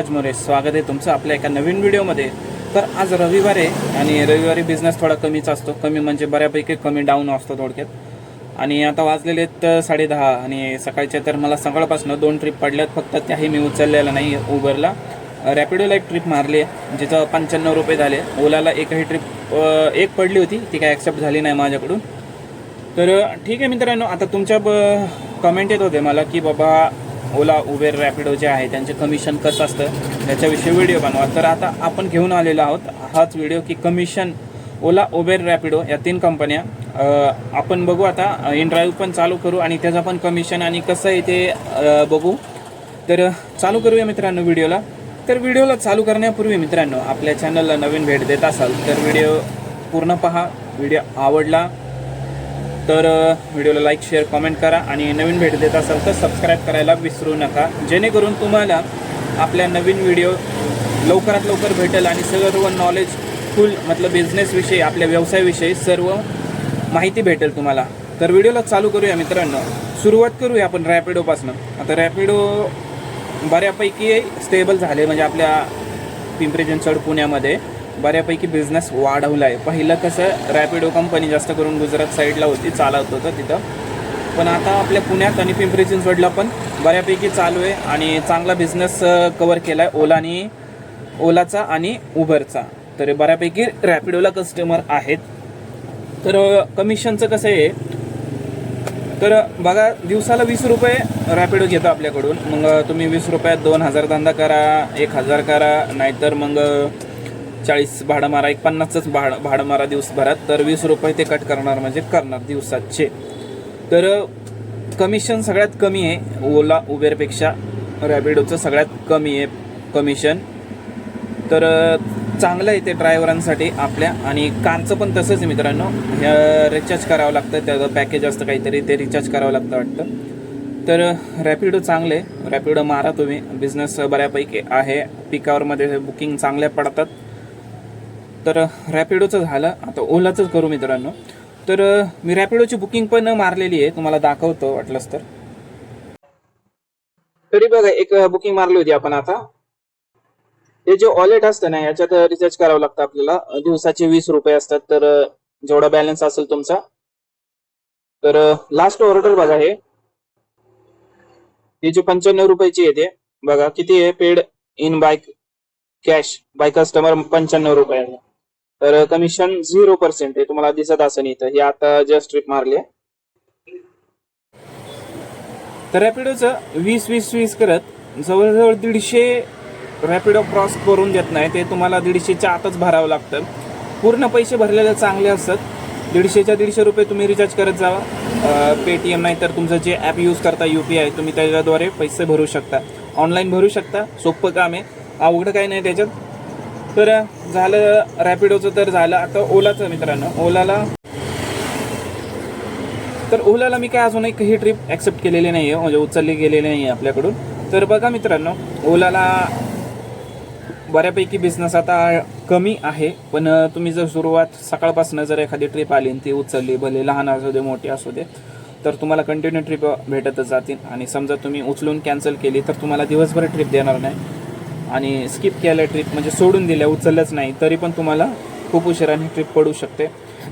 पंकज मोरे स्वागत आहे तुमचं आपल्या एका नवीन व्हिडिओमध्ये. तर आज रविवार आहे आणि रविवारी बिझनेस थोडा कमीच असतो. कमी म्हणजे बऱ्यापैकी कमी डाऊन असतो थोडक्यात. आणि आता वाजलेले आहेत साडे दहा आणि सकाळच्या तर मला सकाळपासून दोन ट्रिप पडल्यात. फक्त त्याही मी उचललेलं नाही उबरला रॅपिडोला एक ट्रिप मारली आहे जिथं पंच्याण्णव रुपये झाले. ओलाला एकही ट्रिप एक पडली होती ती काय ॲक्सेप्ट झाली नाही माझ्याकडून. तर ठीक आहे मित्रांनो आता तुमच्या ब कमेंट येत होते मला की बाबा ओला उबेर रॅपिडो जे आहे त्यांचे कमिशन कसं असतं त्याच्याविषयी व्हिडिओ बनवा. तर आता आपण घेऊन आलेलो आहोत. हाच व्हिडिओ की कमिशन ओला उबेर रॅपिडो या तीन कंपन्या आपण बघू आता इन ड्राईव्ह पण चालू करू आणि त्याचं पण कमिशन आणि कसं आहे ते बघू. तर चालू करूया मित्रांनो व्हिडिओला तर व्हिडिओला चालू करण्यापूर्वी मित्रांनो आपल्या चॅनलला नवीन भेट देत असाल तर व्हिडिओ पूर्ण पहा. व्हिडिओ आवडला तर व्हिडिओला लाईक शेअर कमेंट करा आणि नवीन भेट देत असाल तर सबस्क्राईब करायला विसरू नका. जेणेकरून तुम्हाला आपल्या नवीन व्हिडिओ लवकरात लवकर भेटेल आणि सर्व नॉलेज फुल मतलब बिझनेसविषयी आपल्या व्यवसायाविषयी सर्व माहिती भेटेल तुम्हाला. तर व्हिडिओला चालू करूया मित्रांनो. सुरुवात करूया आपण रॅपिडोपासून आता रॅपिडो बऱ्यापैकी स्टेबल झाले म्हणजे आपल्या पिंपरी चिंचवड पुण्यामध्ये. बऱ्यापैकी बिझनेस वाढवला आहे पहिलं कसं रॅपिडो कंपनी जास्त करून गुजरात साईडला होती चालवत होतं तिथं. पण आता आपल्या पुण्यात आणि पिंपरी चिंचवडला पण बऱ्यापैकी चालू आहे आणि चांगला बिझनेस कवर केला आहे ओलानी ओलाचा आणि उबरचा. तर बऱ्यापैकी रॅपिडोला कस्टमर आहेत. तर कमिशनचं कसं आहे तर बघा दिवसाला वीस रुपये रॅपिडो घेतो आपल्याकडून. मग तुम्ही वीस रुपयात दोन हजार धंदा करा एक हजार करा नाहीतर मग चाळीस भाडं मारा एक पन्नासच भाडं भाडं मारा दिवसभरात तर वीस रुपये ते कट करणार म्हणजे करणार दिवसाचे. तर कमिशन सगळ्यात कमी आहे. ओला उबेरपेक्षा रॅपिडोचं सगळ्यात कमी आहे कमिशन तर चांगलं आहे ते ड्रायव्हरांसाठी आपल्या आणि कारचं पण तसंच आहे मित्रांनो. रिचार्ज करावं लागतं त्याचं पॅकेज असतं काहीतरी ते रिचार्ज करावं लागतं वाटतं. तर रॅपिडो चांगले आहे. रॅपिडो मारा तुम्ही. बिझनेस बऱ्यापैकी आहे. पिकावरमध्ये बुकिंग चांगल्या पडतात. तर रॅपिडोचं झालं. आता ओलाचंच करू मित्रांनो. तर मी रॅपिडोची बुकिंग पण मारलेली आहे. तुम्हाला दाखवतो वाटलंच तर. तरी बघा एक बुकिंग मारली होती आपण आता. हे जे वॉलेट असतं ना याच्यात रिचार्ज करावं लागतं आपल्याला. दिवसाचे वीस रुपये असतात तर जेवढा बॅलन्स असेल तुमचा. तर लास्ट ऑर्डर बघा हे. ही जी पंच्याण्णव रुपयाची येते बघा किती आहे? Paid in by cash by customer पंच्याण्णव रुपये तर कमिशन झिरो पर्सेंट आहे तुम्हाला दिसत असं इथं. हे आता जस्ट ट्रिप मारली आहे. तर रॅपिडोचं वीस वीस वीस करत जवळजवळ दीडशे रॅपिडो क्रॉस करून देत नाही. ते तुम्हाला दीडशेच्या आतच भरावं लागतं. पूर्ण पैसे भरलेले चांगले असतात. दीडशेच्या दीडशे रुपये तुम्ही रिचार्ज करत जावा. पेटीएम नाही तर तुमचं जे ॲप यूज करता यू पी आय तुम्ही त्याच्याद्वारे पैसे भरू शकता. ऑनलाईन भरू शकता. सोपं काम आहे. अवघड काही नाही त्याच्यात. तर झालं रॅपिडोचं तर झालं. आता ओलाचं मित्रांनो ओलाला तर ओलाला मी काय अजून एक ही ट्रिप ॲक्सेप्ट केलेली नाही आहे म्हणजे उचलली गेलेली नाही आहे आपल्याकडून. तर बघा मित्रांनो ओलाला बऱ्यापैकी बिझनेस आता कमी आहे पण तुम्ही जर सुरुवात सकाळपासून जर एखादी ट्रिप आली आणि ती उचलली भले लहान असू दे मोठी असू दे तर तुम्हाला कंटिन्यू ट्रिप भेटतच जातील. आणि समजा तुम्ही उचलून कॅन्सल केली तर तुम्हाला दिवसभर ट्रिप देणार नाही. आणि स्किप केलं ट्रिप म्हणजे सोडून दिल्या उचललंच नाही तरी पण तुम्हाला खूप उशिराने ट्रिप पडू शकते.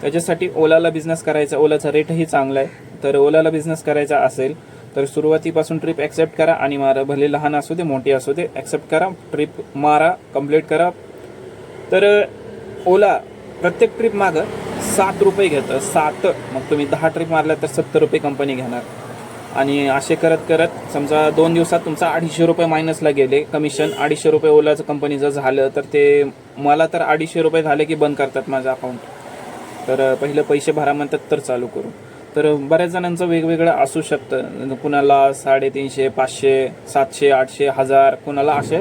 त्याच्यासाठी ओलाला बिझनेस करायचा ओलाचा रेटही चांगला आहे. तर ओलाला बिझनेस करायचा असेल तर सुरुवातीपासून ट्रिप ॲक्सेप्ट करा आणि मारा. भले लहान असू दे मोठी असू दे ॲक्सेप्ट करा ट्रिप मारा कंप्लीट करा. तर ओला प्रत्येक ट्रिप मागं सात रुपये घेतं सात. मग तुम्ही दहा ट्रिप मारल्या तर सत्तर रुपये कंपनी घेणार. आणि असे करत करत समजा दोन दिवसात तुमचा अडीचशे रुपये मायनसला गेले कमिशन अडीचशे रुपये ओलाचं कंपनीचं झालं तर ते मला तर अडीचशे रुपये झाले की बंद करतात माझं अकाउंट तर पहिलं पैसे भरा म्हणतात तर चालू करू. तर बऱ्याच जणांचं वेगवेगळं असू शकतं. कुणाला साडेतीनशे पाचशे सातशे आठशे हजार कुणाला असे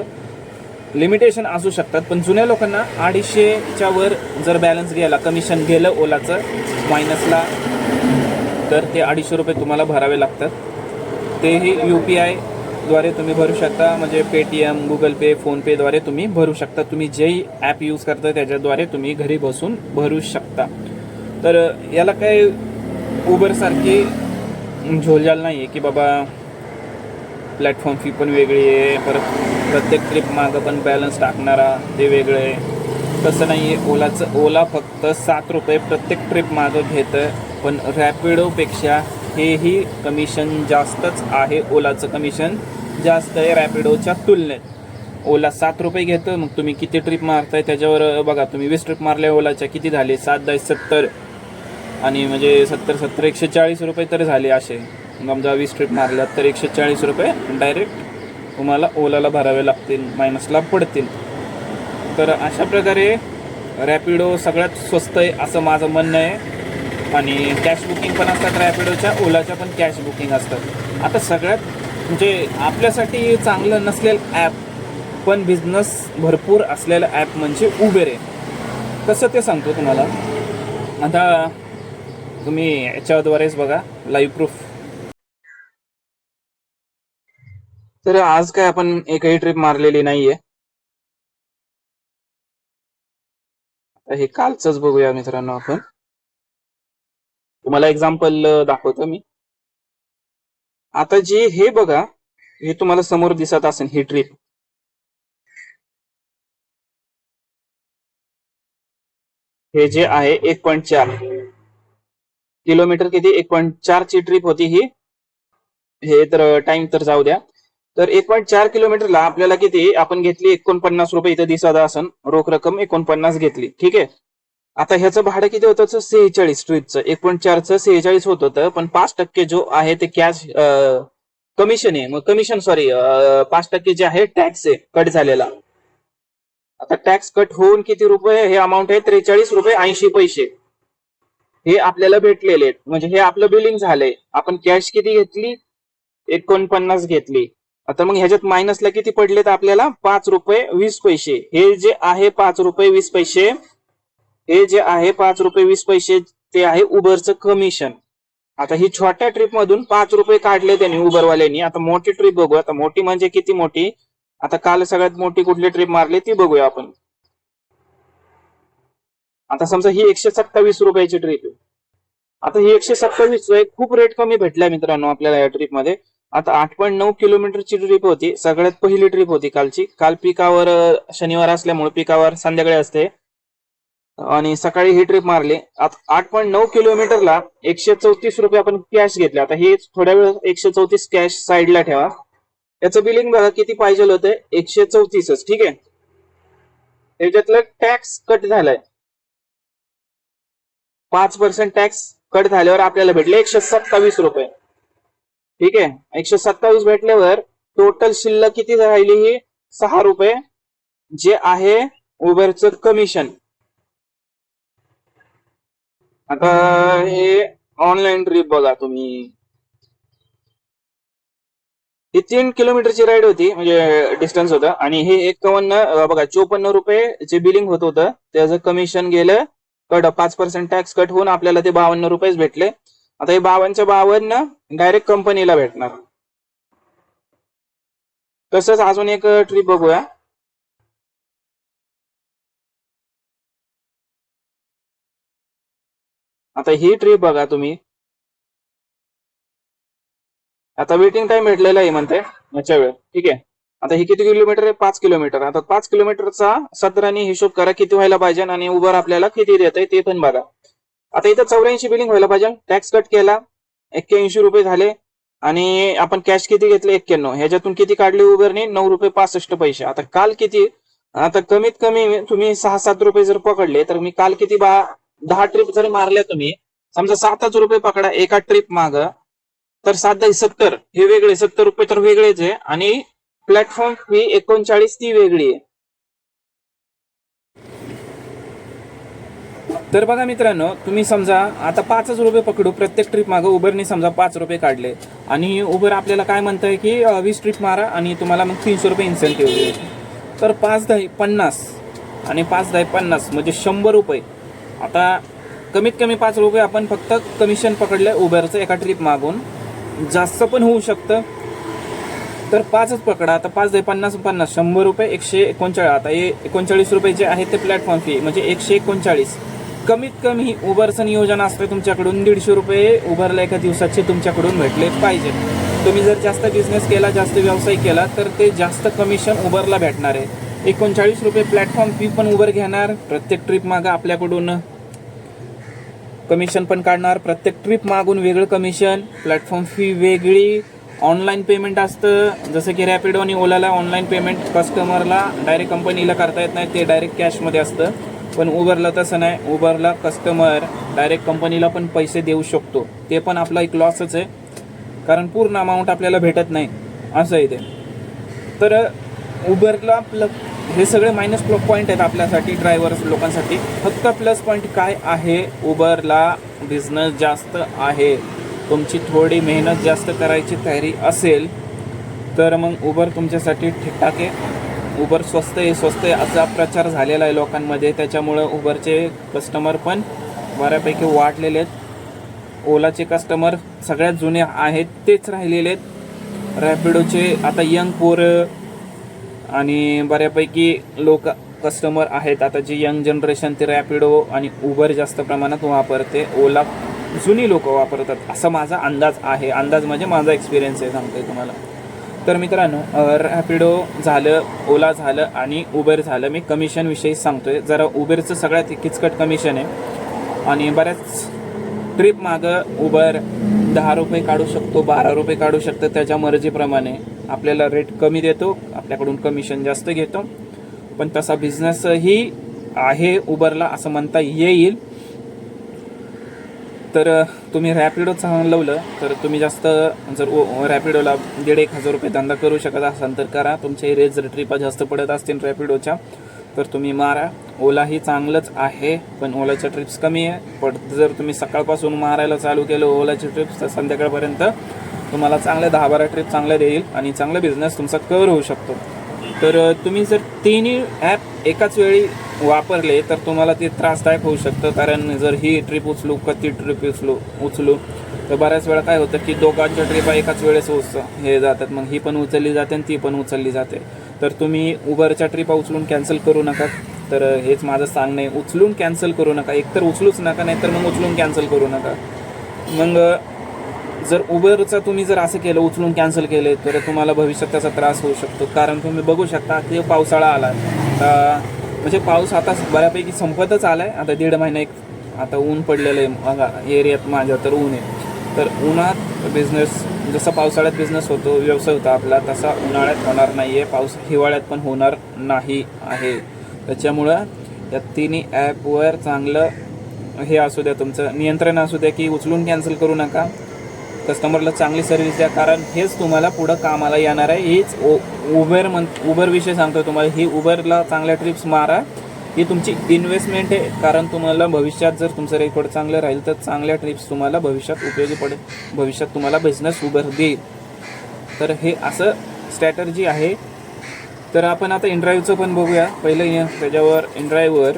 लिमिटेशन असू शकतात. पण जुन्या लोकांना अडीचशेच्या वर जर बॅलन्स गेला कमिशन गेलं ओलाचं मायनसला तर ते अडीचशे रुपये तुम्हाला भरावे लागतात. तेही यू पी आयद्वारे तुम्ही भरू शकता. म्हणजे पेटीएम गुगल पे फोनपेद्वारे तुम्ही भरू शकता. तुम्ही जेही ॲप यूज करता त्याच्याद्वारे तुम्ही घरी बसून भरू शकता. तर याला काय उबरसारखी झोलझाल नाही आहे की बाबा प्लॅटफॉर्म फी पण वेगळी आहे. परत प्रत्येक ट्रिप मागं पण बॅलन्स टाकणारा ते वेगळं आहे. तसं नाही आहे ओलाचं ओला फक्त सात रुपये प्रत्येक ट्रिप मागं घेतं. पण रॅपिडोपेक्षा हेही कमिशन जास्तच आहे ओलाचं कमिशन जास्त आहे रॅपिडोच्या तुलनेत. ओला सात रुपये घेतं मग तुम्ही किती ट्रिप मारताय त्याच्यावर बघा तुम्ही वीस ट्रिप मारल्या ओलाच्या किती झाले? सात दहा सत्तर. आणि म्हणजे सत्तर सत्तर एकशे चाळीस रुपये तर झाले असे. समजा वीस ट्रिप मारल्यात तर एकशे चाळीस रुपये डायरेक्ट तुम्हाला ओलाला भरावे लागतील मायनसला पडतील. तर अशा प्रकारे रॅपिडो सगळ्यात स्वस्त आहे असं माझं म्हणणं आहे. आणि कॅश बुकिंग पण असतात रॅपिडोच्या ओलाच्या पण कॅश बुकिंग असतात. आता सगळ्यात म्हणजे आपल्यासाठी चांगलं नसलेलं ॲप पण बिझनेस भरपूर असलेलं ॲप म्हणजे उबेर आहे. कसं ते सांगतो तुम्हाला? आता तुम्ही याच्याद्वारेच बघा लाईव्ह प्रूफ तर आज काय आपण एकही ट्रिप मारलेली नाहीये. हे कालचंच बघूया मित्रांनो आपण. तुम्हाला एक्झाम्पल दाखवतो मी. आता जे हे बघा हे तुम्हाला समोर दिसत असेल ही ट्रिप हे जे आहे एक पॉईंट चार. किलोमीटर किती? एक पॉईंट चार ची ट्रिप होती ही. हे तर टाइम तर जाऊ द्या. तर एक पॉईंट चार किलोमीटरला आपल्याला किती? आपण घेतली एकोणपन्नास रुपये. इथं दिसत असन रोख रक्कम एकोणपन्नास घेतली. ठीक आहे? आता ह्याचं भाडं किती होतं? सेहेचाळीस ट्रिपचं एक पॉईंट चारचं सेहेचाळीस होत होतं. पण पाच टक्के जो आहे ते कॅश कमिशन आहे. मग कमिशन सॉरी पाच टक्के जे आहे टॅक्स आहे. कट झालेला. आता टॅक्स कट होऊन किती रुपये? हे अमाऊंट आहे त्रेचाळीस रुपये ऐंशी पैसे. हे आपल्याला भेटलेले आहेत. म्हणजे हे आपलं बिलिंग झालंय. आपण कॅश किती घेतली? एकोणपन्नास घेतली. आता मग ह्याच्यात मायनसला किती पडलेत आपल्याला? पाच रुपये वीस पैसे. हे जे आहे पाच रुपये वीस पैसे हे जे आहे पाच रुपये वीस पैसे ते आहे उबरचं कमिशन आता ही छोट्या ट्रिप मधून पाच रुपये काढले त्यांनी उबरवाल्यांनी आता मोठी ट्रिप बघू आता मोठी म्हणजे किती मोठी? आता काल सगळ्यात मोठी कुठली ट्रिप मारली ती बघूया आपण. आता समजा ही एकशे सत्तावीस रुपयाची ट्रिप आहे. आता ही एकशे सत्तावीस खूप रेट कमी भेटलाय मित्रांनो आपल्याला या ट्रिपमध्ये. आता आठ पॉईंट नऊ किलोमीटरची ट्रिप होती. सगळ्यात पहिली ट्रिप होती कालची. काल पिकावर शनिवार असल्यामुळे पिकावर संध्याकाळी असते. आणि सकाळी ही ट्रिप मारली. आता आठ पॉईंट नऊ किलोमीटरला एकशे चौतीस रुपये आपण कॅश घेतले. आता हे थोड्या वेळ एकशे चौतीस कॅश साईडला ठेवा. याचं बिलिंग बघा किती पाहिजे होतं. एकशे चौतीसच. ठीक आहे? त्याच्यातलं टॅक्स कट झालाय. पाच पर्सेंट टॅक्स कट झाल्यावर आपल्याला भेटले एकशे सत्तावीस रुपये. ठीक आहे? एकशे सत्तावीस भेटल्यावर टोटल शिल्लक किती राहिली ही? सहा रुपये जे आहे उबरच कमिशन आता हे ऑनलाईन ट्रिप बघा तुम्ही. ही तीन किलोमीटरची राईड होती म्हणजे डिस्टन्स होतं. आणि हे एकावन्न बघा चोपन्न रुपये जे बिलिंग होत होतं त्याचं कमिशन गेलं. कट पाच पर्सेंट टॅक्स कट होऊन आपल्याला ते बावन्न रुपयेच भेटले. आता हे बावनच्या बावन्न डायरेक्ट कंपनीला भेटणार. तसंच अजून एक ट्रिप बघूया. आता ही ट्रिप बघा तुम्ही. आता वेटिंग टाइम भेटलेला आहे म्हणते याच्या वेळ. ठीक आहे? आता ही किती किलोमीटर आहे? पाच किलोमीटर आता पाच किलोमीटरचा सतराने हिशोब करा किती व्हायला पाहिजे आणि उबर आपल्याला किती देत आहे ते पण बघा. आता इथं चौऱ्याऐंशी बिलिंग व्हायला पाहिजे. टॅक्स कट केला एक्क्याऐंशी रुपये झाले आणि आपण कॅश किती घेतले? एक्क्याण्णव. ह्याच्यातून किती काढले उबरने? नऊ रुपये पासष्ट पैसे. आता काल किती? आता कमीत कमी तुम्ही सहा सात रुपये जर पकडले तर मी काल किती बा दहा ट्रिप जर मारल्या तुम्ही समजा सातच रुपये पकडा एका ट्रिप माग तर सात दहा सत्तर. हे वेगळे सत्तर रुपये तर वेगळेच आहे. आणि प्लॅटफॉर्म फी एकोणचाळीस ती वेगळी आहे. तर बघा मित्रांनो तुम्ही समजा आता पाचच रुपये पकडू प्रत्येक ट्रिप मागं उबरने समजा पाच रुपये काढले. आणि उबर आपल्याला काय म्हणतंय की वीस ट्रिप मारा आणि तुम्हाला मग तीनशे रुपये इन्सेंटिव्ह देईल. तर पाच दहा पन्नास आणि पाच दहा पन्नास म्हणजे शंभर रुपये. आता कमीत कमी पाच रुपये आपण फक्त कमिशन पकडलं उबरचं एका ट्रिप मागून. जास्त पण होऊ शकतं. तर पाचच पकडा. आता पाच दे पन्नास पन्नास शंभर रुपये एकशे एकोणचाळीस. आता हे एकोणचाळीस रुपये जे आहे ते प्लॅटफॉर्म फी म्हणजे एकशे एकोणचाळीस. कमीत कमी उबरचं नियोजन असतं तुमच्याकडून. दीडशे रुपये उबरला एका दिवसाचे तुमच्याकडून भेटले पाहिजे. तुम्ही जर जास्त बिझनेस केला जास्त व्यवसाय केला तर ते जास्त कमिशन उबरला भेटणार आहे. एकोणचाळीस रुपये प्लॅटफॉर्म फी पण उबर घेणार प्रत्येक ट्रिप मागं आपल्याकडून. कमिशन पण काढणार प्रत्येक ट्रिप मागून वेगळं कमिशन प्लॅटफॉर्म फी वेगळी ऑनलाईन पेमेंट असतं. जसं की रॅपिडो आणि ओलाला ऑनलाईन पेमेंट कस्टमरला डायरेक्ट कंपनीला करता येत नाही ते डायरेक्ट कॅशमध्ये असतं. पण उबरला तसं नाही. उबरला कस्टमर डायरेक्ट कंपनीला पण पैसे देऊ शकतो. ते पण आपला एक लॉसच आहे. कारण पूर्ण अमाऊंट आपल्याला भेटत नाही. असं आहे ते. तर उबरला प्लग हे सगळे मायनस प्लग पॉईंट आहेत आपल्यासाठी ड्रायव्हर्स लोकांसाठी. फक्त प्लस पॉईंट काय आहे? उबरला बिझनेस जास्त आहे. तुमची थोडी मेहनत जास्त करायची तयारी असेल तर मग उबर तुमच्यासाठी ठीकठाक आहे. उबर स्वस्त आहे स्वस्त आहे असा प्रचार झालेला आहे लोकांमध्ये. त्याच्यामुळं उबरचे कस्टमर पण बऱ्यापैकी वाढलेले आहेत. ओलाचे कस्टमर सगळ्यात जुने आहेत तेच राहिलेले आहेत. रॅपिडोचे आता यंग पोरं आणि बऱ्यापैकी लोक कस्टमर आहेत. आता जी यंग जनरेशन ते रॅपिडो आणि उबर जास्त प्रमाणात वापरते. ओला जुनी लोक वापरतात. असा माझा अंदाज आहे. अंदाज म्हणजे माझा एक्सपिरियन्स आहे सांगतोय तुम्हाला. तर मित्रांनो रॅपिडो झालं ओला झालं आणि उबेर झालं. मी कमिशनविषयी सांगतोय. जरा उबेरचं सगळ्यात किचकट कमिशन आहे. आणि बऱ्याच ट्रिप मागं उबर दहा रुपये काढू शकतो बारा रुपये काढू शकतो त्याच्या मर्जीप्रमाणे. आपल्याला रेट कमी देतो आपल्याकडून कमिशन जास्त घेतो. पण तसा बिझनेसही आहे उबरला असं म्हणता येईल. तर तुम्ही रॅपिडो लावलं तर तुम्ही जास्त जर ओ- रॅपिडोला दीड एक हजार रुपये धंदा करू शकत असाल तर करा. तुमच्या रेट जर ट्रिपा जास्त पडत असतील रॅपिडोच्या तर तुम्ही मारा. ओलाही चांगलंच आहे पण ओलाच्या ट्रिप्स कमी आहे. पण जर तुम्ही सकाळपासून मारायला चालू केलं ओलाचे ट्रिप्स तर संध्याकाळपर्यंत तुम्हाला चांगल्या दहा बारा ट्रिप चांगल्या देईल आणि चांगला बिझनेस तुमचा कव्हर होऊ शकतो. तर तुम्ही जर तिन्ही ॲप एकाच वेळी वापरले तर तुम्हाला ते त्रासदायक होऊ शकतं. कारण जर ही ट्रिप उचलू का ती ट्रिप उचलू उचलू तर बऱ्याच वेळा काय होतं की दोघांच्या ट्रिपा एकाच वेळेस उच हे जातात. मग ही पण उचलली जाते आणि ती पण उचलली जाते. तर तुम्ही उबरच्या ट्रिपा उचलून कॅन्सल करू नका. तर हेच माझं सांगणं आहे. उचलून कॅन्सल करू नका. एकतर उचलूच नका नाही तर मग उचलून कॅन्सल करू नका. मग जर उबेरचं तुम्ही जर असं केलं उचलून कॅन्सल केले तर तुम्हाला भविष्यात त्याचा त्रास होऊ शकतो. कारण तुम्ही बघू शकता की पावसाळा आला आता म्हणजे पाऊस आता बऱ्यापैकी संपतच आला आहे आता दीड महिना एक आता ऊन पडलेलं आहे बघा एरियात माझ्या तर ऊन आहे. तर उन्हात बिझनेस जसा पावसाळ्यात बिझनेस होतो व्यवसाय होता आपला तसा उन्हाळ्यात होणार नाही आहे पाऊस हिवाळ्यात पण होणार नाही आहे. त्याच्यामुळं या तिन्ही ॲपवर चांगलं हे असू द्या तुमचं नियंत्रण असू द्या की उचलून कॅन्सल करू नका. कस्टमरला चांगली सर्व्हिस द्या. कारण हेच तुम्हाला पुढं कामाला येणार आहे. हीच ओ उबेर म्हण उबर विषय सांगतो तुम्हाला. ही उबरला चांगल्या ट्रिप्स मारा. ही तुमची इन्व्हेस्टमेंट आहे. कारण तुम्हाला भविष्यात जर तुमचं रेकॉर्ड चांगलं राहील तर चांगल्या ट्रिप्स तुम्हाला भविष्यात उपयोगी पडेल. भविष्यात तुम्हाला बिझनेस उबर देईल. तर हे असं स्ट्रॅटर्जी आहे. तर आपण आता इनड्राईव्हचं पण बघूया. पहिलं त्याच्यावर इनड्राईव्हवर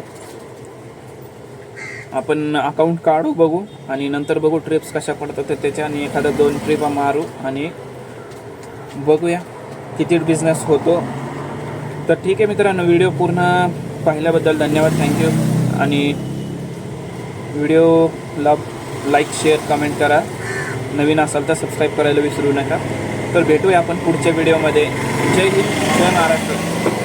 आपण अकाउंट काढू बघू आणि नंतर बघू ट्रिप्स कशा पडतात तर त्याच्या आणि एखादा दोन ट्रिपा मारू आणि बघूया किती बिझनेस होतो. तर ठीक आहे मित्रांनो व्हिडिओ पूर्ण पाहिल्याबद्दल धन्यवाद थँक्यू आणि व्हिडिओला लाईक शेअर कमेंट करा. नवीन असाल तर सबस्क्राईब करायला विसरू नका. तर भेटूया आपण पुढच्या व्हिडिओमध्ये जय हिंद जय महाराष्ट्र.